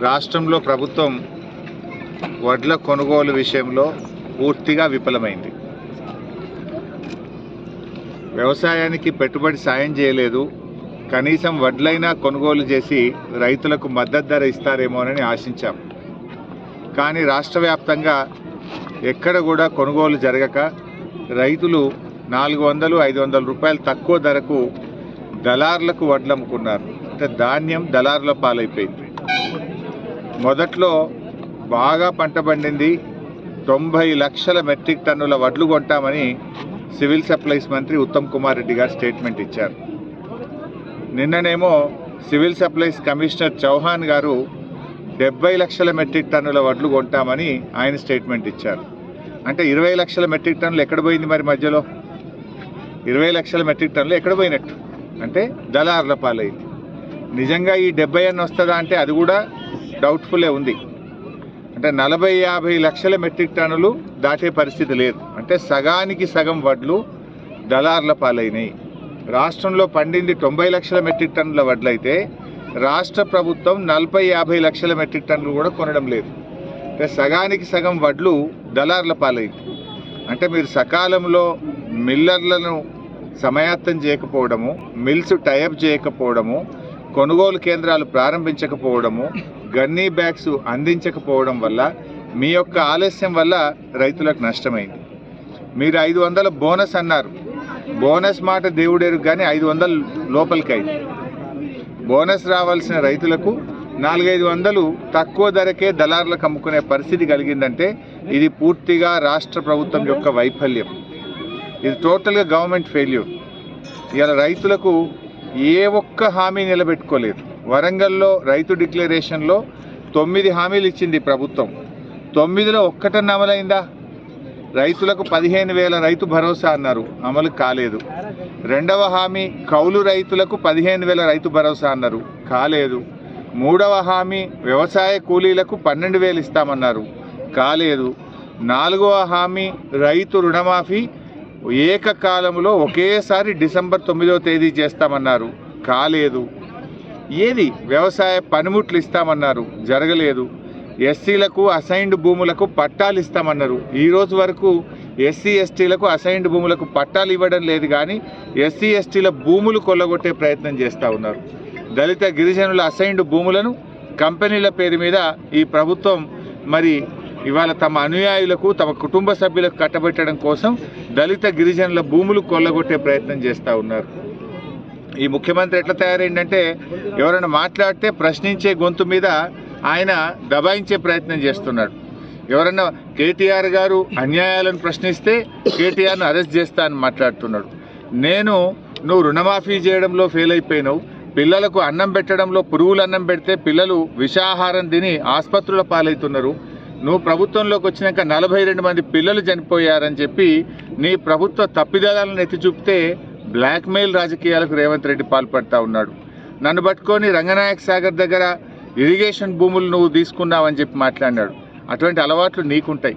రాష్ట్రంలో ప్రభుత్వం వడ్ల కొనుగోలు విషయంలో పూర్తిగా విఫలమైంది. వ్యవసాయానికి పెట్టుబడి సాయం చేయలేదు. కనీసం వడ్లైనా కొనుగోలు చేసి రైతులకు మద్దతు ధర ఇస్తారేమోనని ఆశించాం. కానీ రాష్ట్ర వ్యాప్తంగా ఎక్కడ కూడా కొనుగోలు జరగక రైతులు నాలుగు వందలు ఐదు వందల రూపాయలు తక్కువ ధరకు దళార్లకు వడ్లు అమ్ముకున్నారు. అంటే ధాన్యం దళార్ల పాలైపోయింది. మొదట్లో బాగా పంట పండింది. తొంభై లక్షల మెట్రిక్ టన్నుల వడ్లు కొంటామని సివిల్ సప్లైస్ మంత్రి ఉత్తమ్ కుమార్ రెడ్డి గారు స్టేట్మెంట్ ఇచ్చారు. నిన్ననేమో సివిల్ సప్లైస్ కమిషనర్ చౌహాన్ గారు డెబ్బై లక్షల మెట్రిక్ టన్నుల వడ్లు కొంటామని ఆయన స్టేట్మెంట్ ఇచ్చారు. అంటే ఇరవై లక్షల మెట్రిక్ టన్నులు ఎక్కడ పోయింది మరి మధ్యలో? ఇరవై లక్షల మెట్రిక్ టన్నులు ఎక్కడ పోయినట్టు? అంటే దళారుల పాలైంది. నిజంగా ఈ డెబ్బై అన్న వస్తుందా అంటే అది కూడా డౌట్ఫుల్లే ఉంది. అంటే నలభై యాభై లక్షల మెట్రిక్ టన్నులు దాటే పరిస్థితి లేదు. అంటే సగానికి సగం వడ్లు దళార్ల పాలైనాయి. రాష్ట్రంలో పండింది తొంభై లక్షల మెట్రిక్ టన్నుల వడ్లయితే రాష్ట్ర ప్రభుత్వం నలభై యాభై లక్షల మెట్రిక్ టన్నులు కూడా కొనడం లేదు. అంటే సగానికి సగం వడ్లు దళార్ల పాలైంది. అంటే మీరు సకాలంలో మిల్లర్లను సమాయత్తం చేయకపోవడము మిల్స్ టైఅప్ చేయకపోవడము కొనుగోలు కేంద్రాలు ప్రారంభించకపోవడము గన్నీ బ్యాగ్స్ అందించకపోవడం వల్ల మీ యొక్క ఆలస్యం వల్ల రైతులకు నష్టమైంది. మీరు ఐదు వందల బోనస్ అన్నారు. బోనస్ మాట దేవుడేరు కానీ ఐదు వందలు లోపలికి అయింది బోనస్ రావాల్సిన రైతులకు నాలుగైదు వందలు తక్కువ ధరకే దళారులకు అమ్ముకునే పరిస్థితి కలిగిందంటే ఇది పూర్తిగా రాష్ట్ర ప్రభుత్వం యొక్క వైఫల్యం. ఇది టోటల్గా గవర్నమెంట్ ఫెయిల్యూర్. ఇలా రైతులకు ఏ ఒక్క హామీ నిలబెట్టుకోలేదు. వరంగల్లో రైతు డిక్లరేషన్లో తొమ్మిది హామీలు ఇచ్చింది ప్రభుత్వం. తొమ్మిదిలో ఒక్కటన్న అమలైందా? రైతులకు పదిహేను వేల రైతు భరోసా అన్నారు. అమలు కాలేదు. రెండవ హామీ కౌలు రైతులకు పదిహేను వేల రైతు భరోసా అన్నారు. కాలేదు. మూడవ హామీ వ్యవసాయ కూలీలకు పన్నెండు వేలు ఇస్తామన్నారు. కాలేదు. నాలుగవ హామీ రైతు రుణమాఫీ ఏకకాలంలో ఒకేసారి డిసెంబర్ తొమ్మిదవ తేదీ చేస్తామన్నారు. కాలేదు. ఏది? వ్యవసాయ పనిముట్లు ఇస్తామన్నారు. జరగలేదు. ఎస్సీలకు అసైన్డ్ భూములకు పట్టాలు ఇస్తామన్నారు. ఈ రోజు వరకు ఎస్సీ ఎస్టీలకు అసైన్డ్ భూములకు పట్టాలు ఇవ్వడం లేదు కానీ ఎస్సీ ఎస్టీల భూములు కొల్లగొట్టే ప్రయత్నం చేస్తూ ఉన్నారు. దళిత గిరిజనుల అసైన్డ్ భూములను కంపెనీల పేరు మీద ఈ ప్రభుత్వం మరి ఇవాళ తమ అనుయాయులకు తమ కుటుంబ సభ్యులకు కట్టబెట్టడం కోసం దళిత గిరిజనుల భూములు కొల్లగొట్టే ప్రయత్నం చేస్తూ ఉన్నారు. ఈ ముఖ్యమంత్రి ఎట్లా తయారైందంటే ఎవరైనా మాట్లాడితే ప్రశ్నించే గొంతు మీద ఆయన దబాయించే ప్రయత్నం చేస్తున్నాడు. ఎవరన్నా కేటీఆర్ గారు అన్యాయాలను ప్రశ్నిస్తే కేటీఆర్ను అరెస్ట్ చేస్తా అని మాట్లాడుతున్నాడు. నేను నువ్వు రుణమాఫీ చేయడంలో ఫెయిల్ అయిపోయినావు. పిల్లలకు అన్నం పెట్టడంలో పురుగులు అన్నం పెడితే పిల్లలు విషాహారం తిని ఆసుపత్రుల పాలవుతున్నారు. నువ్వు ప్రభుత్వంలోకి వచ్చినాక నలభై రెండు మంది పిల్లలు చనిపోయారని చెప్పి నీ ప్రభుత్వ తప్పిదాలను ఎత్తి చూపితే బ్లాక్మెయిల్ రాజకీయాలకు రేవంత్ రెడ్డి పాల్పడతా ఉన్నాడు. నన్ను పట్టుకొని రంగనాయక్ సాగర్ దగ్గర ఇరిగేషన్ భూములు నువ్వు తీసుకున్నావని చెప్పి మాట్లాడినాడు. అటువంటి అలవాట్లు నీకుంటాయి.